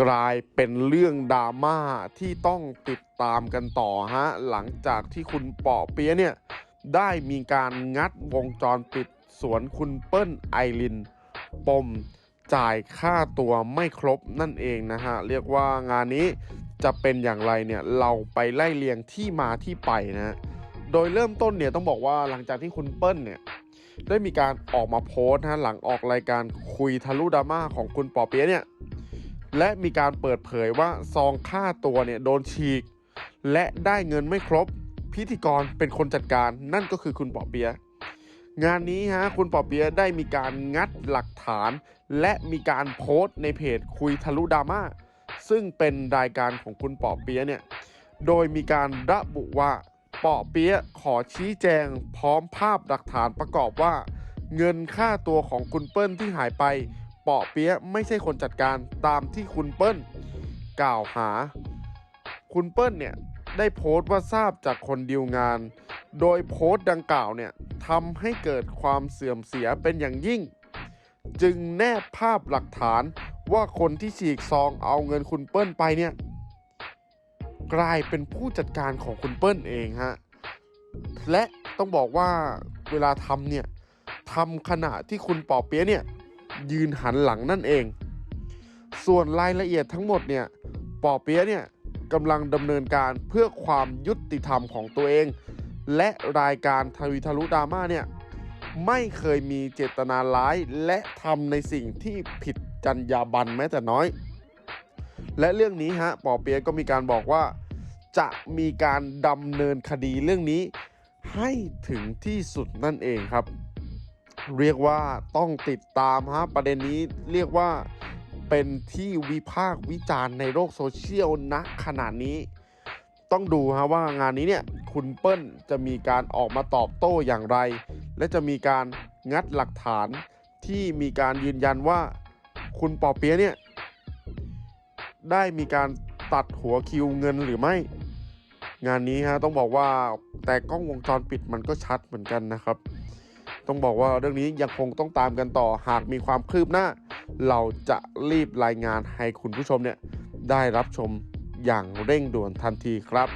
กลายเป็นเรื่องดราม่าที่ต้องติดตามกันต่อฮะ หลังจากที่คุณเปาะเปียะเนี่ย ได้มีการงัดวงจรปิดสวนคุณเปิ้ลไอริน ปมจ่ายค่าตัวไม่ครบนั่นเองนะฮะ เรียกว่างานนี้จะเป็นอย่างไรเนี่ย เราไปไล่เรียงที่มาที่ไปนะ โดยเริ่มต้นเนี่ยต้องบอกว่าหลังจากที่คุณเปิ้ลเนี่ยได้มีการออกมาโพสต์นะฮะหลังออกรายการคุยทะลุดราม่าของคุณปอเปียะเนี่ย และมีการเปิดเผยว่าซองค่าตัวเนี่ยโดนฉีก และได้เงินไม่ครบ พิธีกรเป็นคนจัดการนั่นก็คือคุณปอเปีย งานนี้ฮะคุณปอเปียได้มีการงัดหลักฐาน และมีการโพสต์ในเพจคุยทะลุดราม่าซึ่งเป็นรายการของคุณปอเปียเนี่ยโดยมีการระบุว่าปอเปียขอชี้แจงพร้อมภาพหลักฐานประกอบว่า เงินค่าตัวของคุณเปิ้ลที่หายไป เปาะเปี๊ยะไม่ใช่คนจัดการตามที่คุณเปิ้ลกล่าวหา คุณเปิ้ลเนี่ยได้โพสต์ว่าทราบจากคนดีลงาน โดยโพสต์ดังกล่าวเนี่ยทำให้เกิดความเสื่อมเสียเป็นอย่างยิ่ง จึงแนบภาพหลักฐานว่าคนที่ฉีกซองเอาเงินคุณเปิ้ลไปเนี่ยกลายเป็นผู้จัดการของคุณเปิ้ลเองฮะ และต้องบอกว่าเวลาทำเนี่ยทำขณะที่คุณปอเปี๊ยะเนี่ย ยืนหันหลังนั่นเอง ส่วนรายละเอียดทั้งหมดเนี่ยปอเปี๊ยะเนี่ยกำลังดำเนินการเพื่อความยุติธรรมของตัวเอง และรายการทวีทะลุดราม่าเนี่ยไม่เคยมีเจตนาร้ายและทำในสิ่งที่ผิดจรรยาบรรณแม้แต่น้อย และเรื่องนี้ฮะปอเปี๊ยะก็มีการบอกว่า จะมีการดำเนินคดีเรื่องนี้ให้ถึงที่สุดนั่นเองครับ เรียกว่าต้องติดตามฮะประเด็นนี้เรียกว่าเป็นที่วิพากษ์วิจารณ์ในโลกโซเชียลณขณะนี้ ต้องดูฮะว่างานนี้เนี่ยคุณเปิ้ลจะมีการออกมาตอบโต้อย่างไร และจะมีการงัดหลักฐานที่มีการยืนยันว่าคุณปอเปียะเนี่ยได้มีการตัดหัวคิวเงินหรือไม่ งานนี้ฮะต้องบอกว่าแต่กล้องวงจรปิดมันก็ชัดเหมือนกันนะครับ ต้องบอกว่าเรื่องนี้ยังคงต้องตามกันต่อหากมีความคืบหน้า เราจะรีบรายงานให้คุณผู้ชมเนี่ยได้รับชมอย่างเร่งด่วนทันทีครับ